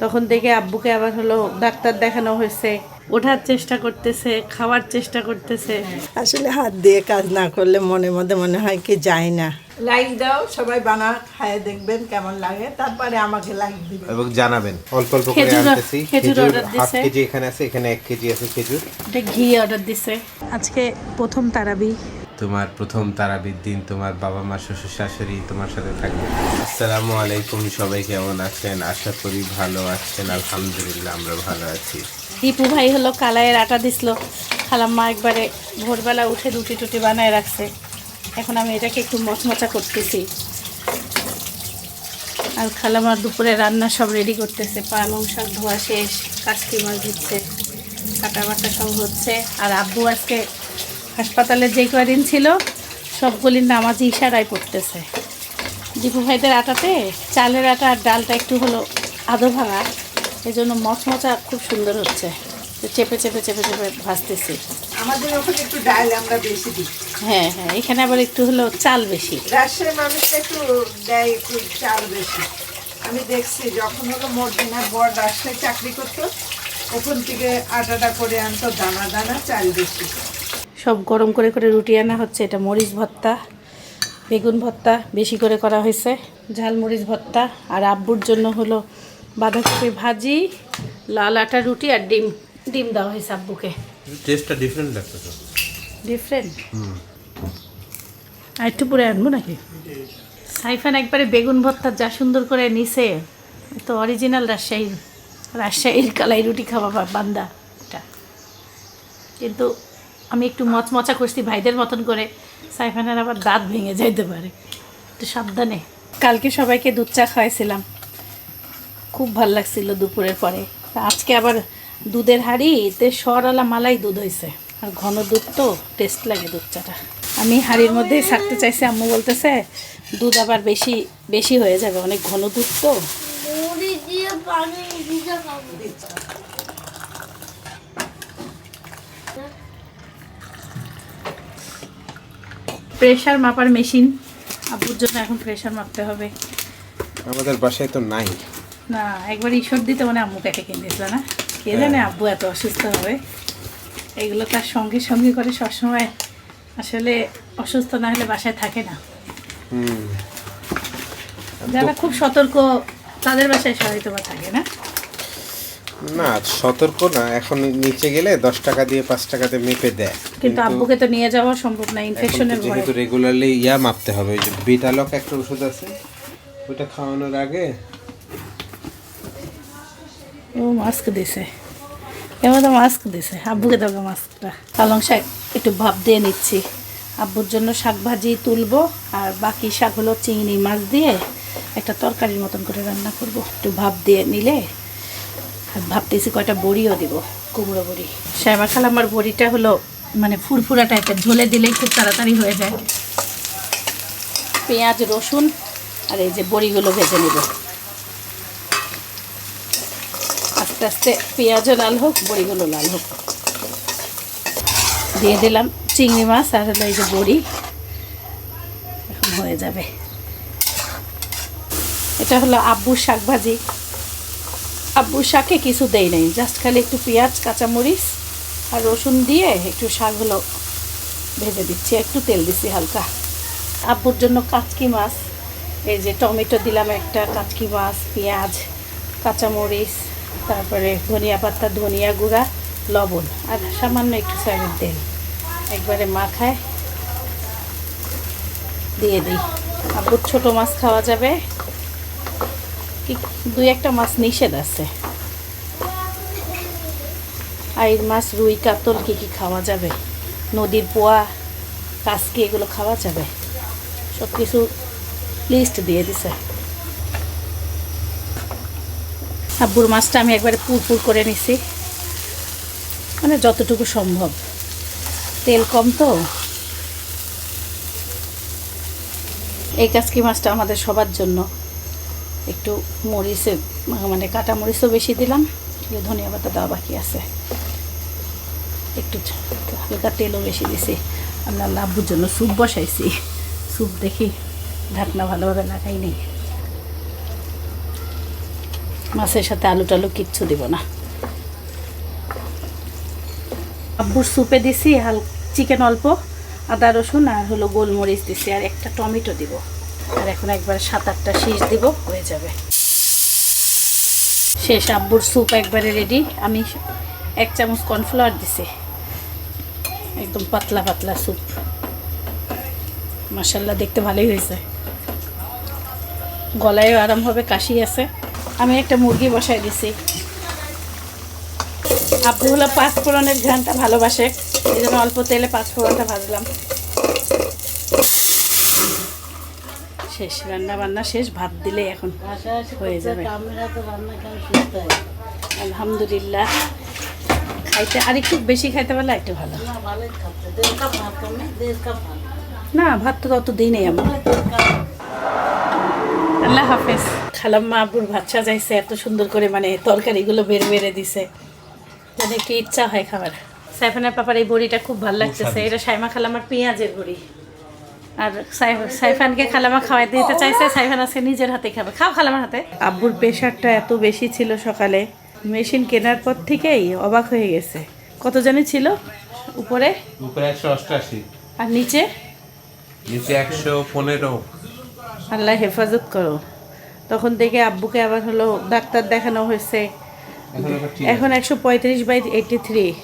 তখন থেকে আব্বুকে আবার হলো ডাক্তার দেখানো হয়েছে। ওঠার চেষ্টা করতেছে খাওয়ার চেষ্টা করতেছে। আসলে হাত দিয়ে কাজ না করলে মনে মধ্যে মনে হয় কি যায় না। লাইক দাও সবাই বানা খায় দেখবেন কেমন লাগে। তারপরে আমাকে লাইক দিবে এবং জানাবেন। অল্প অল্প করে খেজুর- আনতেছি। খেজুর হাফ কেজি এখানে আছে এখানে এক কেজি আছে খেজুর। এটা ঘি অর্ডার দিছে। আজকে প্রথম তারাবি। তোমার প্রথম তারাবির দিন তোমার বাবা মা, শ্বশুর শাশুড়ি তোমার সাথে থাকবে। আসসালামু আলাইকুম, সবাই কেমন আছেন? আশা করি ভালো আছেন, আলহামদুলিল্লাহ আমরা ভালো আছি। দীপু ভাই হলো কালাইয়ের আটা দিছিল। খালাম্মা একবারে ভোরবেলা উঠে রুটি টুটি বানায় রাখছে। এখন আমি এটাকে একটু মচমচা করতেছি। আর খালামার দুপুরে রান্না সব রেডি করতেছে। পালং শাক ধোয়া শেষ, কাচকি মাছ দিচ্ছে কাটা বাটা সব হচ্ছে। আর আব্বু আজকে হাসপাতালে যে কদিন ছিল সবগুলি নামাজি ইশারায় পড়তেছে। দীপু ভাইদের আটাতে চালের আটা আর ডালটা একটু হলো আধো ভাঙা। এই জন্য মচমচা খুব সুন্দর হচ্ছে। চেপে চেপে চেপে চেপে ভাজতেছি। আমাদের ওখানে একটু ডাল আমরা বেশি দিই। হ্যাঁ হ্যাঁ এখানে আবার একটু হলো চাল বেশি। রাজশাহীর মানুষরা একটু দেয় একটু চাল বেশি। আমি দেখছি যখন হলো মর্দিনার বর রাজশাহী চাকরি করতো ওখান থেকে আটাটা করে আনতো দানা দানা চাল বেশি। সব গরম করে করে রুটি আনা হচ্ছে। এটা মরিচ ভর্তা বেগুন ভর্তা বেশি করে করা হয়েছে। ঝাল মরিচ ভর্তা আর আব্বুর জন্য হলো বাঁধাকপি ভাজি লাল আটা রুটি আর ডিম। ডিম দেওয়া হয়েছে আব্বুকে। টেস্টটা ডিফারেন্ট লাগতো তো ডিফারেন্ট আর একটু পরে আনব নাকি? সাইফান একবারে বেগুন ভর্তা যা সুন্দর করে নিছে তো অরিজিনাল রাজশাহীর রাজশাহীর কালাই রুটি খাওয়া বান্দা এটা। কিন্তু আমি একটু মচমচা করছি ভাইদের মতন করে। সাইফানের আবার দাঁত ভেঙে যাইতে পারে। একটু সাবধানে। কালকে সবাইকে দুধ চা খাওয়াইছিলাম। খুব ভালো লাগছিল দুপুরের পরে। আজকে আবার দুধের হাঁড়িতে সরওয়ালা মালাই দুধ হয়েছে আর ঘন দুধ তো, টেস্ট লাগে দুধ চাটা। আমি হাঁড়ির মধ্যেই থাকতে চাইছি, আম্মু বলতেছে, দুধ আবার বেশি বেশি হয়ে যাবে। অনেক ঘন দুধ তো মুড়ি দিয়ে পানি ভিজে খাব প্রেশার মাপার মেশিন আব্বুর জন্য এখন প্রেশার মাপতে হবে। আমাদের বাসায় তো নাই। না একবার ঈশ্বর দিতে মানে আম্মু কেটে কিনে দিয়েছিল না? কে জানে আব্বু এত অসুস্থ হবে। এগুলো তার সঙ্গে সঙ্গে করে সবসময়। আসলে অসুস্থ না হলে বাসায় থাকে না। যারা খুব সতর্ক তাদের বাসায় সহায়তা তোমার থাকে না। না সতর্ক না। এখন নিচে গেলে দশ টাকা দিয়ে পাঁচ টাকাতে মেপে দেয়। কিন্তু আব্বুকে তো নিয়ে যাওয়া সম্ভব না ইনফেকশনের ভয় যেহেতু রেগুলারলি ইয়া মাপতে হবে ওই যে বিটালক একটা ওষুধ আছে ওইটা খাওয়ানোর আগে ও মাস্ক দিছে। এবার তো মাস্ক দিছে। আব্বুকে দেবো মাস্কটা পালং শাক একটু ভাব দিয়ে নিচ্ছি। আব্বুর জন্য শাক ভাজি তুলবো আর বাকি শাক হলো চিংড়ি মাছ দিয়ে একটা তরকারির মতন করে রান্না করব। একটু ভাপ দিয়ে নিলে ভাবতেছি কয়টা বড়িও দিব। কুমড়ো বড়ি। শ্যামা খালাম্মার বড়িটা হলো মানে ফুরফুরা টাইপের ঝোলে দিলেই খুব তাড়াতাড়ি হয়ে যায়। পেঁয়াজ, রসুন আর এই যে বড়িগুলো ভেজে নেব। আস্তে আস্তে পেঁয়াজও লাল হোক, বড়িগুলো লাল হোক। দিয়ে দিলাম চিংড়ি মাছ আর হলো এই যে বড়ি। এখন হয়ে যাবে। এটা হলো আব্বুর শাক ভাজি আব্বুর শাকে কিছু দেই নাই জাস্ট খালি একটু পেঁয়াজ, কাঁচামরিচ আর রসুন দিয়ে একটু শাকগুলো ভেজে দিচ্ছি, একটু তেল দিচ্ছি হালকা। আব্বুর জন্য কাচকি মাছ, এই যে টমেটো দিলাম একটা, কাচকি মাছ, পেঁয়াজ, কাঁচামরিচ, তারপরে ধনিয়া পাতা, ধনিয়া গুঁড়া, লবণ আর সামান্য একটু সয়াবিন তেল। একবারে মাখায় দিয়ে দিই। আব্বুর ছোটো মাছ খাওয়া যাবে। দুই একটা মাছ নিষেধ আছে। আইর মাছ রুই, কাতল কি কি খাওয়া যাবে? নদীর পোয়া, কাসকি, এগুলো খাওয়া যাবে? সব কিছু লিস্ট দিয়ে দিছে। আব্বুর মাছটা আমি একবারে পুরপুর করে নিছি। মানে যতটুকু সম্ভব। তেল কম তো। এই কাসকি মাছটা আমাদের সবার জন্য। একটু মরিচে মানে কাটা মরিচও বেশি দিলাম একটু ধনিয়া পাতা দেওয়া বাকি আছে। একটু হালকা তেলও বেশি দিছি। আমরা লাভুর জন্য স্যুপ বসাইছি। স্যুপ দেখি ঢাকনা ভালোভাবে লাগাই নেই মাছের সাথে আলু টালু কিচ্ছু দিব না। আব্বুর স্যুপে দিছি হাল চিকেন অল্প, আদা রসুন আর হলো গোলমরিচ দিছি, আর একটা টমেটো দিব। আর এখন একবার সাত আটটা শীষ দিব, হয়ে যাবে। শেষ আব্বুর স্যুপ একবারে রেডি আমি এক চামচ কর্নফ্লাওয়ার দিছি। একদম পাতলা পাতলা স্যুপ মাসাল্লাহ দেখতে ভালোই হয়েছে। গলায়ও আরাম হবে, কাশি আছে। আমি একটা মুরগি বসাই দিছি। আপু হলো পাঁচ ফোড়নের ঘ্রানটা ভালোবাসে। এই জন্য অল্প তেলে পাঁচ ফোড়নটা ভাজলাম। শেষ রান্না বান্না শেষ ভাত দিলে এখন হয়ে যাবে। আলহামদুলিল্লাহ। খাইতে আর একটু বেশি খাইতে পারলে একটু ভালো। না ভাত তো তত দিই নেই আমার আল্লাহ হাফেজ। খালাম্মা আব্বুর ভাত সাজাইছে এত সুন্দর করে মানে তরকারিগুলো বের বেড়ে দিছে। যেন একটু ইচ্ছা হয় খাবার। সাইফানের পাপার এই বড়িটা খুব ভালো লাগতেছে। এটা সাইমা খালামার পেঁয়াজের বড়ি। আর সাইফ- সাইফানকে খালামা খাওয়াই দিতে চাইছে। সাইফান আজকে নিজের হাতে খাবে। খাও খালামার হাতে। আব্বুর প্রেশারটা এত বেশি ছিল সকালে। মেশিন কেনার পর থেকেই অবাক হয়ে গেছে। কত জানি ছিল? উপরে? উপরে একশো অষ্টআশি আর নিচে? নিচে একশো পনেরো। আল্লাহ হেফাজত করো। তখন থেকে আব্বুকে আবার হলো ডাক্তার দেখানো হয়েছে। এখন এখন একশো পঁয়ত্রিশ বাই এইটি থ্রি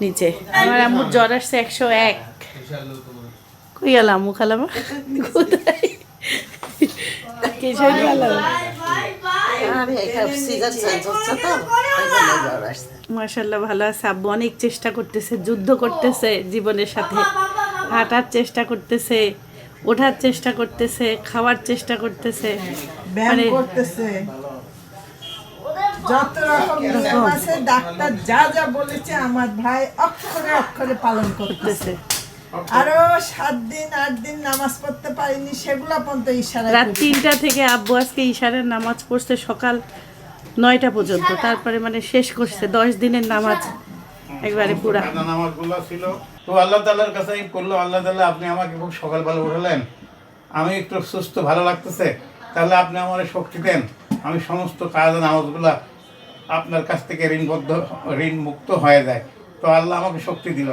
নিচে। আমার আম্মুর জ্বর আসছে একশো এক। কই গেল? আম্মু খালামা কোথায় মার্শাল্লাহ ভালো আছে। আব্বু অনেক চেষ্টা করতেছে যুদ্ধ করতেছে জীবনের সাথে। হাঁটার চেষ্টা করতেছে ওঠার চেষ্টা করতেছে খাওয়ার চেষ্টা করতেছে। মানে করতেছে। যত রকম আছে ডাক্তার যা যা বলেছে আমার ভাই অক্ষরে অক্ষরে পালন করতেছে। আরও সাত দিন আট দিন নামাজ পড়তে পারিনি সেগুলো পর্যন্ত ইশারা রাত তিনটা থেকে আব্বু আজকে ইশারের নামাজ পড়ছে সকাল নয়টা পর্যন্ত তারপরে মানে শেষ করছে দশ দিনের নামাজ একবারে পুরা। নামাজগুলো ছিল। তো আল্লাহ তাল্লার কাছে আমি করল আল্লাহ তাল্লাহ আপনি আমাকে খুব সকালবেলা উঠালেন। আমি একটু সুস্থ ভালো লাগতেছে। তাহলে আপনি আমার শক্তি দেন। আমি সমস্ত কাজা নামাজগুলা আপনার কাছ থেকে ঋণবদ্ধ ঋণ মুক্ত হয়ে যায়। তো আল্লাহ আমাকে শক্তি দিল।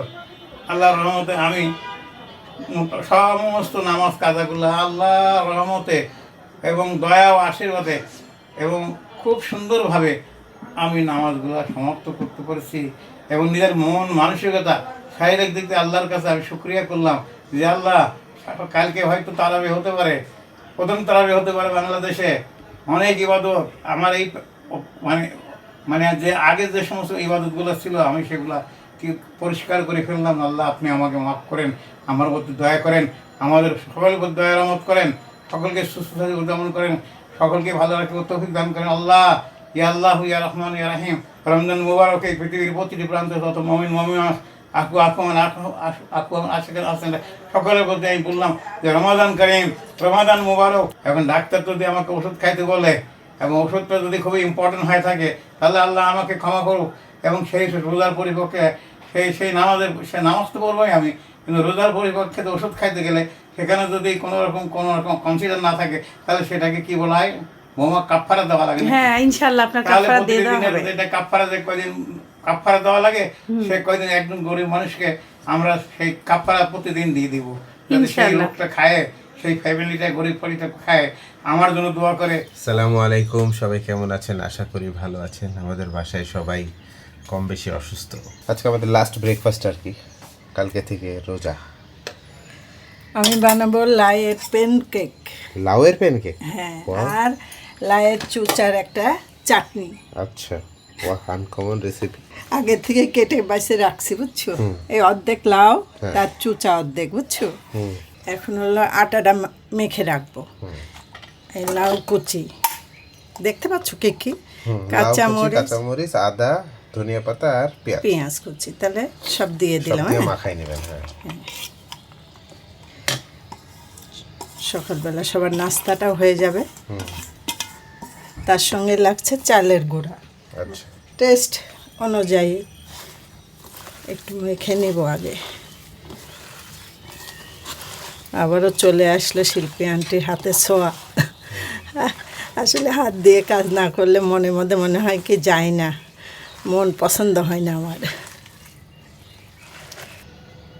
আল্লাহর রহমতে আমি সমস্ত নামাজ কাজাগুলো আল্লাহ রহমতে এবং দয়া ও আশীর্বাদে এবং খুব সুন্দরভাবে আমি নামাজগুলো সমাপ্ত করতে পেরেছি এবং নিজের মন মানসিকতা শারীরিক দিক থেকে আল্লাহর কাছে আমি শুক্রিয়া করলাম যে আল্লাহ, কালকে হয়তো তারাবি হতে পারে, প্রথম তারাবি হতে পারে বাংলাদেশে। অনেক ইবাদত আমার এই মানে মানে যে আগে যে সমস্ত ইবাদতগুলো ছিল আমি সেগুলা পরিষ্কার করে ফেললাম, আল্লাহ আপনি আমাকে মাফ করেন, আমার প্রতি দয়া করেন, আমাদের সকলের প্রতি দয়া রহমত করেন, সকলকে সুস্থ উদযাপন করেন, সকলকে ভালো রাখতে তৌফিক দান করেন, আল্লাহ, ইয়া আল্লাহ, ইয়া রহমান, ইয়া রাহিম, রমজান মুবারক এই পৃথিবীর প্রতিটি প্রান্তে যত মমিন মমিন আকু আকুমান আকু আশেকের আছেন সকলের প্রতি আমি বললাম যে রমাদান করিম, রমাদান মুবারক। এখন ডাক্তার যদি আমাকে ওষুধ খাইতে বলে, এবং ওষুধটা যদি খুবই ইম্পর্টেন্ট হয়ে থাকে, তাহলে আল্লাহ আমাকে ক্ষমা করুক, এবং সেই রোজার পরিপক্ষে সেই সেই নামাজের সে নামাজ তো বলবোই আমি কিন্তু রোজার পরিপক্ষে তো ওষুধ খাইতে গেলে সেখানে যদি কোনো রকম কোনো রকম কনসিডার না থাকে তাহলে সেটাকে কি বলা হয়? বোমা কাপড়া দেওয়া লাগে হ্যাঁ ইনশাল্লাহ আপনার তাহলে দিয়ে দেওয়া হবে। যেটা কাপড়া যে কয়দিন কাপড়া দেওয়া লাগে সে কয়দিন একজন গরিব মানুষকে আমরা সেই কাপড়া প্রতিদিন দিয়ে দিব। যাতে সেই লোকটা খায় সেই ফ্যামিলিটা গরিব পরিটা খায়। আমার জন্য দোয়া করে। সালামু আলাইকুম সবাই কেমন আছেন? আশা করি ভালো আছেন। আমাদের বাসায় সবাই কম বেশি অসুস্থ। আজকে আমাদের লাস্ট ব্রেকফাস্ট আর কি। কালকে থেকে রোজা। আমি বানাবো লাইয়ের পেন কেক লাউয়ের পেন কেক হ্যাঁ আর লাইয়ের চুচার একটা চাটনি। আচ্ছা ওয়া আনকমন রেসিপি আগে থেকে কেটে বাসে রাখছি বুঝছ? এই অর্ধেক লাউ তার চুচা অর্ধেক বুঝছ? এখন হলো আটাটা মেখে রাখব। এই লাউ কুচি। দেখতে পাচ্ছ কে কি? কাঁচা কাঁচামরিচ আদা ধনিয়া পাতা আর পেঁয়াজ। পেঁয়াজ কুচি তাহলে সব দিয়ে দিলাম হ্যাঁ? মাখাই নেবেন হ্যাঁ। সকালবেলা সবার নাস্তাটাও হয়ে যাবে। তার সঙ্গে লাগছে চালের গুঁড়া। আচ্ছা। টেস্ট অনুযায়ী একটু মেখে নেব আগে। আবারও চলে আসলো শিল্পী আন্টির হাতে ছোঁয়া। আসলে হাত দিয়ে কাজ না করলে মনের মধ্যে মনে হয় কি যায় না। মন পছন্দ হয় না আমার।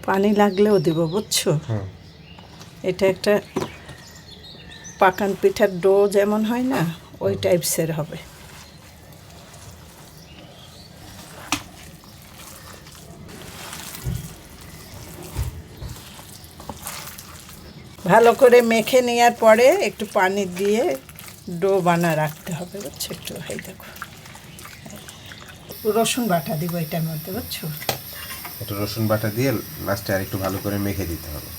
পানি লাগলেও দিব বুঝছ? এটা একটা পাকান পিঠার ডো যেমন হয় না ওই টাইপসের হবে। ভালো করে মেখে নেওয়ার পরে একটু পানি দিয়ে ডো বানা রাখতে হবে বুঝছ? একটু এই দেখো। রসুন বাটা দিব এটার মধ্যে বুঝছ? একটু রসুন বাটা দিয়ে লাস্টে আর একটু ভালো করে মেখে দিতে হবে।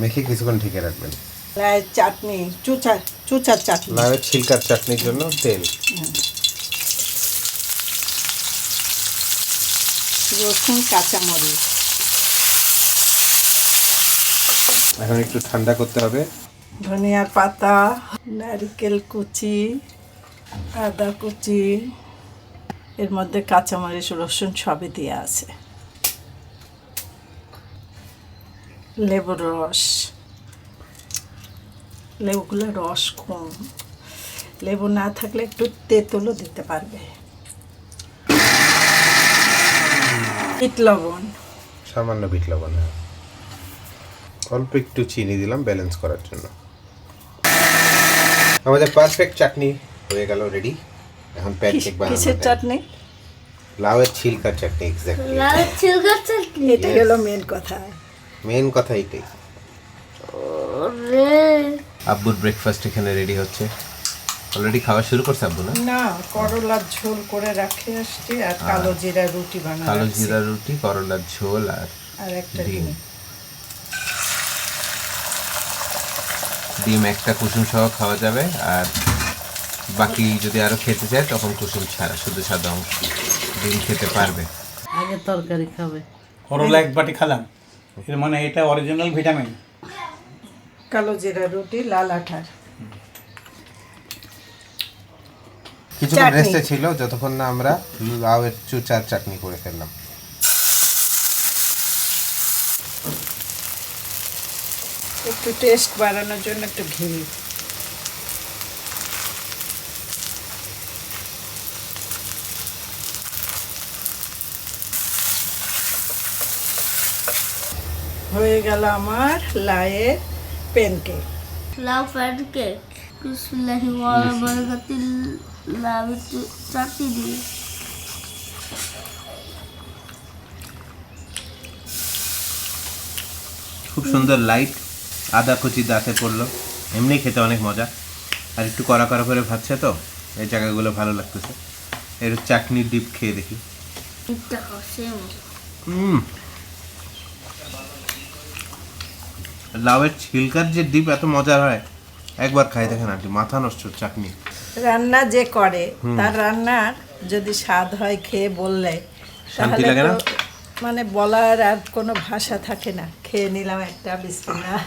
মেখে কিছুক্ষণ ঢেকে রাখবেন। লাউয়ের চাটনি চুচা চুচার চাটনি। লাউয়ের ছিলকার চাটনির জন্য তেল। রসুন কাঁচামরিচ। এখন একটু ঠান্ডা করতে হবে। ধনিয়ার পাতা নারকেল কুচি। আদা, কুচি, এর মধ্যে কাঁচামরিচ, রসুন সবই দেওয়া আছে। লেবুর রস। লেবুগুলো রস কম। লেবু না থাকলে একটু তেঁতুলও দিতে পারবে। বিট লবণ। সামান্য বিট লবণ হ্যাঁ। অল্প একটু চিনি দিলাম ব্যালেন্স করার জন্য। আমাদের পারফেক্ট চাটনি। হয়ে গেল রেডি এখন প্যানকেক বানাবো কিসের চাটনি? লাউয়ের ছিলকার চাটনি এক্স্যাক্টলি লাল চিলকার চাটনি? এটা গেল মেন কথা। মেন কথা এটাই। রে আব্বুর ব্রেকফাস্ট এখানে রেডি হচ্ছে। অলরেডি খাওয়া শুরু করছে আব্বু না? না করলার ঝোল করে রাখে আসছি আর কালো জিরা রুটি বানানো কালো জিরা রুটি করলার ঝোল আর আর একটা ডিম। ডিম। ডিম একটা কুসুম সহ খাওয়া যাবে আর বাকি যদি আরও খেতে চায় তখন কুসুম ছাড়া শুধু সাদা অংশ ডিম খেতে পারবে। আগে তরকারি খাবে। করলা এক বাটি খেলাম। এর মানে এটা অরিজিনাল ভিটামিন কালো জিরা রুটি লাল আঠার। কিছুক্ষণ রেস্টে ছিল যতক্ষণ না আমরা লাউয়ের চুচার চাটনি করে ফেললাম। একটু টেস্ট বাড়ানোর জন্য একটু ঘি। হয়ে গেল আমার লায়ের প্যানকেক লাউ প্যানকেক বিসমিল্লাহি ওয়া বারাকাতুল লাউ চাটনি দিয়ে খুব সুন্দর লাইট আদা কুচি দাঁতে পড়ল। এমনি খেতে অনেক মজা। আর একটু কড়া কড়া করে ভাবছে তো এই জায়গাগুলো ভালো লাগতেছে। এর চাটনির ডিপ খেয়ে দেখি। হুম লাউয়ের ছিলকার যে ডিপ এত মজার হয় একবার খাই দেখেন আন্টি মাথা নষ্ট চাটনি। রান্না যে করে তার রান্নার যদি স্বাদ হয় খেয়ে বললে শান্তি লাগে না? মানে বলার আর কোনো ভাষা থাকে না। খেয়ে নিলাম একটা বিসমিল্লাহ।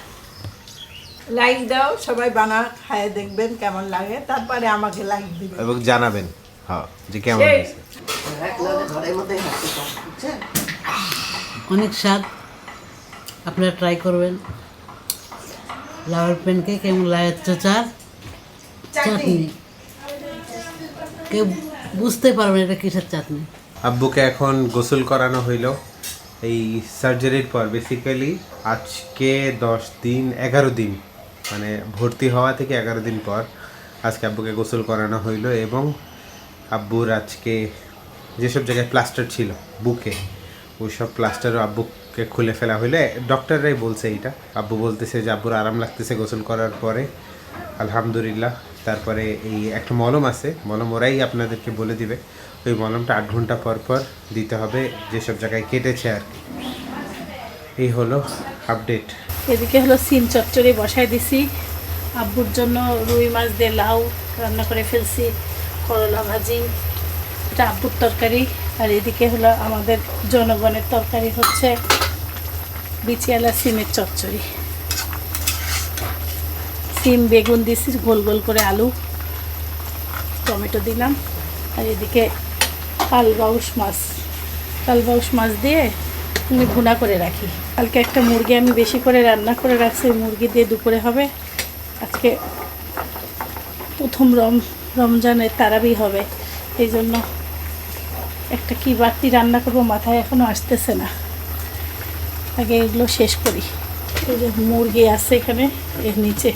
লাইক দাও সবাই বানা খায় দেখবেন কেমন লাগে। তারপরে আমাকে লাইক দিবে। এবং জানাবেন হ্যাঁ যে কেমন। হয়েছে। অনেক স্বাদ। আপনারা ট্রাই করবেন। লাউয়ের প্যানকেক এবং লাউয়ের চোচার চাটনি। কেউ বুঝতে পারবেন এটা কিসের চাটনি। আব্বুকে এখন গোসল করানো হইল। এই সার্জারির পর বেসিক্যালি আজকে দশ দিন এগারো দিন মানে ভর্তি হওয়া থেকে এগারো দিন পর আজকে আব্বুকে গোসল করানো হইল এবং আব্বুর আজকে যেসব জায়গায় প্লাস্টার ছিল বুকে ওই সব প্লাস্টারও আব্বুকে খুলে ফেলা হইলে ডক্টররাই বলছে এইটা। আব্বু বলতেছে যে, আব্বুর আরাম লাগতেছে গোসল করার পরে। আলহামদুলিল্লাহ, তারপরে এই একটা মলম আছে, মলম ওরাই আপনাদেরকে বলে দিবে। ওই মলমটা আট ঘণ্টা পর পর দিতে হবে, যেসব জায়গায় কেটেছে আর কি। এই হলো আপডেট এদিকে হলো সিম চচ্চড়ি বসাই দিছি। আব্বুর জন্য রুই মাছ দিয়ে লাউ রান্না করে ফেলছি, করলা ভাজি, এটা আব্বুর তরকারি। আর এদিকে হলো আমাদের জনগণের তরকারি হচ্ছে বিচিয়ালা সিমের চচ্চড়ি। সিম, বেগুন দিছি, গোল গোল করে আলু, টমেটো দিলাম। আর এদিকে কালবাউস মাছ। কালবাউস মাছ দিয়ে আমি ভুনা করে রাখি। কালকে একটা মুরগি আমি বেশি করে রান্না করে রাখছি মুরগি দিয়ে দুপুরে হবে। আজকে প্রথম রম রমজানের তারাবি হবে। এই জন্য একটা কি বাড়তি রান্না করব মাথায় এখনও আসতেছে না। আগে এগুলো শেষ করি। এই যে মুরগি আছে এখানে, এর নিচে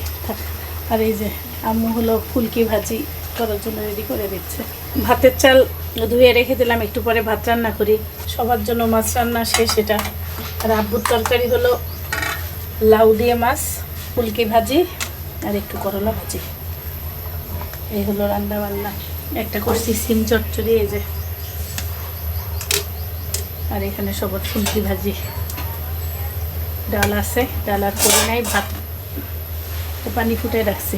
আর এই যে আম্মু হলো ফুলকি ভাজি করার জন্য রেডি করে দিচ্ছে। ভাতের চাল ধুয়ে রেখে দিলাম, একটু পরে ভাত রান্না করি। সবার জন্য মাছ রান্না শেষ এটা। আর আব্বুর তরকারি হলো লাউ দিয়ে মাছ, ফুলকি ভাজি আর একটু করলা ভাজি। এই হলো রান্না বান্না। একটা করছি সিম চচ্চড়ি, এই যে। আর এখানে সবার ফুলকি ভাজি। ডাল আছে ডাল আর করে নাই ভাত পানি ফুটে রাখছি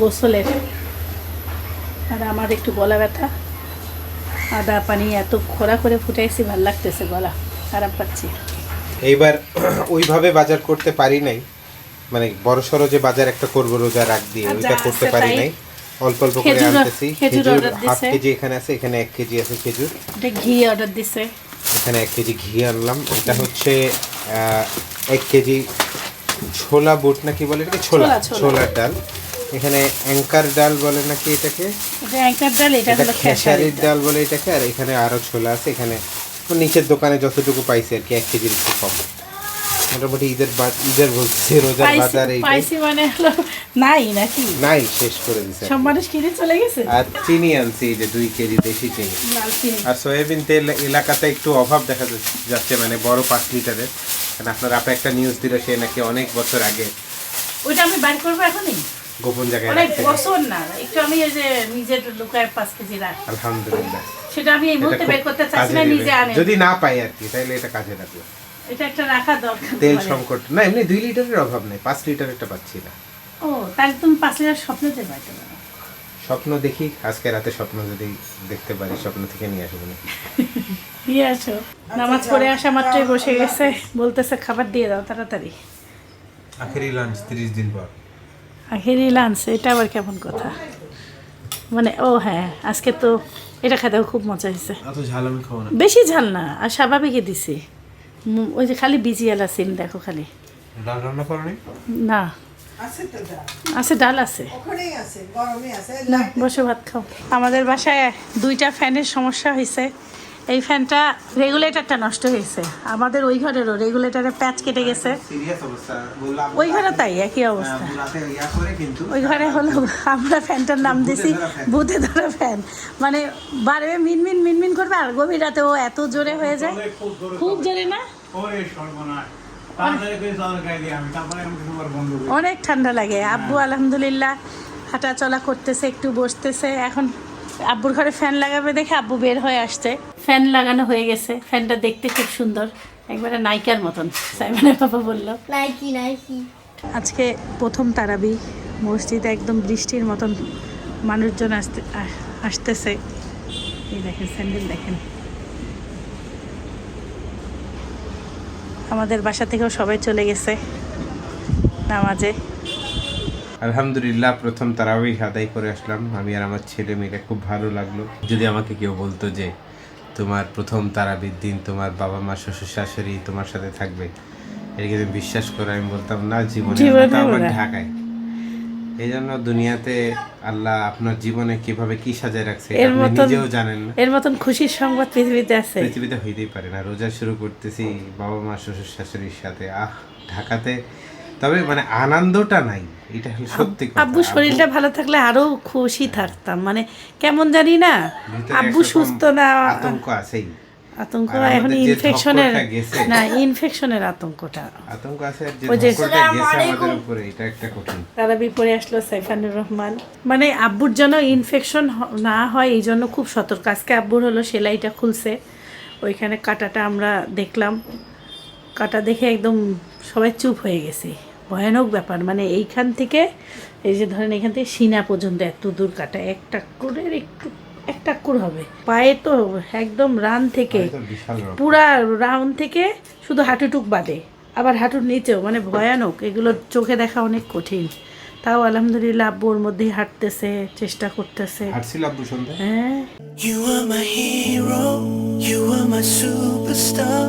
গোসলের। আর আমার একটু গলা ব্যথা আদা পানি এত খোরা করে ফুটাইছি ভালো লাগতেছে গলা আরাম পাচ্ছি এইবার ওইভাবে বাজার করতে পারি নাই মানে বড় সড়ো যে বাজার একটা করব রোজা রাখ দিয়ে ওইটা করতে পারি নাই। অল্প অল্প করে আনতেছি খেজুর হাফ কেজি এখানে আছে এখানে এক কেজি আছে খেজুর। এটা ঘি অর্ডার দিছে। এখানে এক কেজি ঘি আনলাম এটা হচ্ছে এক কেজি ছোলা বুট নাকি বলে এটাকে? ছোলা ছোলা, ছোলা। ছোলার ডাল। এখানে অ্যাঙ্কার ডাল বলে নাকি এটাকে? এটা একটার ডাল এটা হলো খেসারির ডাল বলে এটাকে আর এখানে আরও ছোলা আছে। এখানে নিচের দোকানে যতটুকু পাইছি আর কি এক কেজির একটু কম। মোটামুটি ঈদের ঈদের বলছে রোজার বাজার এই পাইছি মানে হলো নাই নাকি? নাই শেষ করে দিছে। সব মানুষ কিনে চলে গেছে? আর চিনি আনছি এই যে দুই কেজি দেশি চিনি। লাল চিনি। আর সয়াবিন তেল এলাকাতে একটু অভাব দেখা যাচ্ছে- যাচ্ছে মানে বড় পাঁচ লিটারের। কারণ আপনার আপা একটা নিউজ দিল সে নাকি অনেক বছর আগে। ওইটা আমি বাইর করব এখনই? গোপন জায়গায় অনেক বছর না একটু আমি এই যে নিজের লুকায় পাঁচ কেজি রাখ। আলহামদুলিল্লাহ। সেটা আমি এই মুহূর্তে বের করতে চাচ্ছি না নিজে আনে যদি না পাই আর কি তাহলে এটা কাজে লাগবে। এটা একটা রাখা দরকার তেল। সংকট না এমনি দুই লিটারের অভাব নেই পাঁচ লিটার একটা পাচ্ছি না। ও তাহলে তুমি পাঁচ লিটার স্বপ্ন দেবে স্বপ্ন দেখি আজকে রাতে স্বপ্ন যদি দেখতে পারি স্বপ্ন থেকে নিয়ে আসব নাকি? দিয়ে আছো নামাজ পড়ে আসা মাত্রই বসে গেছে বলতেছে খাবার দিয়ে দাও তাড়াতাড়ি। আখেরি লাঞ্চ তিরিশ দিন পর। আখেরি লাঞ্চ এটা আবার কেমন কথা? মানে ও হ্যাঁ আজকে তো এটা খেতেও খুব মজা হয়েছে। এত ঝাল আমি খাব না। বেশি ঝাল না আর স্বাভাবিকই দিছি। ওই যে খালি বিজিয়ালা সিম দেখো খালি। ডাল রান্না করো নি না। আছে ডাল। আছে ডাল আছে। ওখানেই আছে গরমে আছে। না বসে ভাত খাও। আমাদের বাসায় দুইটা ফ্যানের সমস্যা হয়েছে। এই ফ্যানটা রেগুলেটরটা নষ্ট হয়েছে। আমাদের ওই ঘরেরও রেগুলেটরের প্যাচ কেটে গেছে। অবস্থা। ওই ঘরে তাই একই অবস্থা। করে কিন্তু। ওই ঘরে হলো আমরা ফ্যানটার নাম দিছি ধরা ফ্যান। ধরা ফ্যান। মানে বারবে মিনমিন মিনমিন করবে আর গভীর রাতে ও এত জোরে হয়ে যায়। খুব জোরে না? অনেক ঠান্ডা লাগে। আব্বু আলহামদুলিল্লাহ হাঁটা চলা করতেছে একটু বসতেছে। এখন আব্বুর ঘরে ফ্যান লাগাবে দেখে আব্বু বের হয়ে আসছে। ফ্যান লাগানো হয়ে গেছে। ফ্যানটা দেখতে খুব সুন্দর। একবারে নায়িকার মতন সাইমানের বাবা বলল। নাইকি নাইকি। আজকে প্রথম তারাবি। মসজিদে একদম বৃষ্টির মতন মানুষজন আসতে আসতেছে। এই দেখেন স্যান্ডেল দেখেন। আমাদের বাসা থেকেও সবাই চলে গেছে নামাজে। আলহামদুলিল্লাহ প্রথম তারাবি আদায় করে আসলাম। আমি আর আমার ছেলে মেয়েটা খুব ভালো লাগল। যদি আমাকে কেউ বলতো যে তোমার প্রথম তারাবির দিন তোমার বাবা মা শ্বশুর শাশুড়ি তোমার সাথে থাকবে এটাকে তুমি বিশ্বাস করে আমি বলতাম না জীবনে ঢাকায়। এই জন্য দুনিয়াতে আল্লাহ আপনার জীবনে কীভাবে কি সাজায় রাখছে এর মতন- নিজেও জানেন না। এর মতন খুশির সংবাদ পৃথিবীতে আছে। পৃথিবীতে হইতেই পারে না। রোজা শুরু করতেছি বাবা মা শ্বশুর শাশুড়ির সাথে। আহ ঢাকাতে তবে মানে আনন্দটা নাই। এটা হলো সত্যি আব্বু শরীরটা ভালো থাকলে আরও খুশি থাকতাম। মানে কেমন জানি না আব্বু সুস্থ না আতঙ্ক আছেই। আতঙ্ক এখন ইনফেকশনের না ইনফেকশনের আতঙ্কটা। আতঙ্ক আছে ওই যে- আমাদের উপরে এটা একটা কঠিন। তারা বিপরে আসলো সাইফানুর রহমান। মানে আব্বুর যেন ইনফেকশন না হয় এই জন্য খুব সতর্ক। আজকে আব্বুর হলো সেলাইটা খুলছে। ওইখানে কাটাটা আমরা দেখলাম। কাটা দেখে একদম সবাই চুপ হয়ে গেছে। ভয়ানক ব্যাপার। মানে এইখান থেকে এই যে ধরেন এখান থেকে সিনা পর্যন্ত এত দূর কাটা। একটা করে একটু একটা কুর হবে পায়ে তো একদম রান থেকে পুরা রাউন্ড থেকে শুধু হাঁটুটুক বাদে আবার হাঁটুর নিচেও মানে ভয়ানক এগুলো চোখে দেখা অনেক কঠিন তাও আলহামদুলিল্লাহ আব্বুর মধ্যেই হাঁটতেছে চেষ্টা করতেছে হ্যাঁ You are my hero, you are my superstar,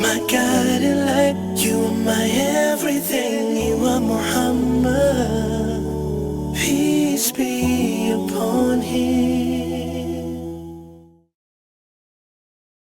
my guiding light. You are my everything, you are Muhammad. Peace be upon him.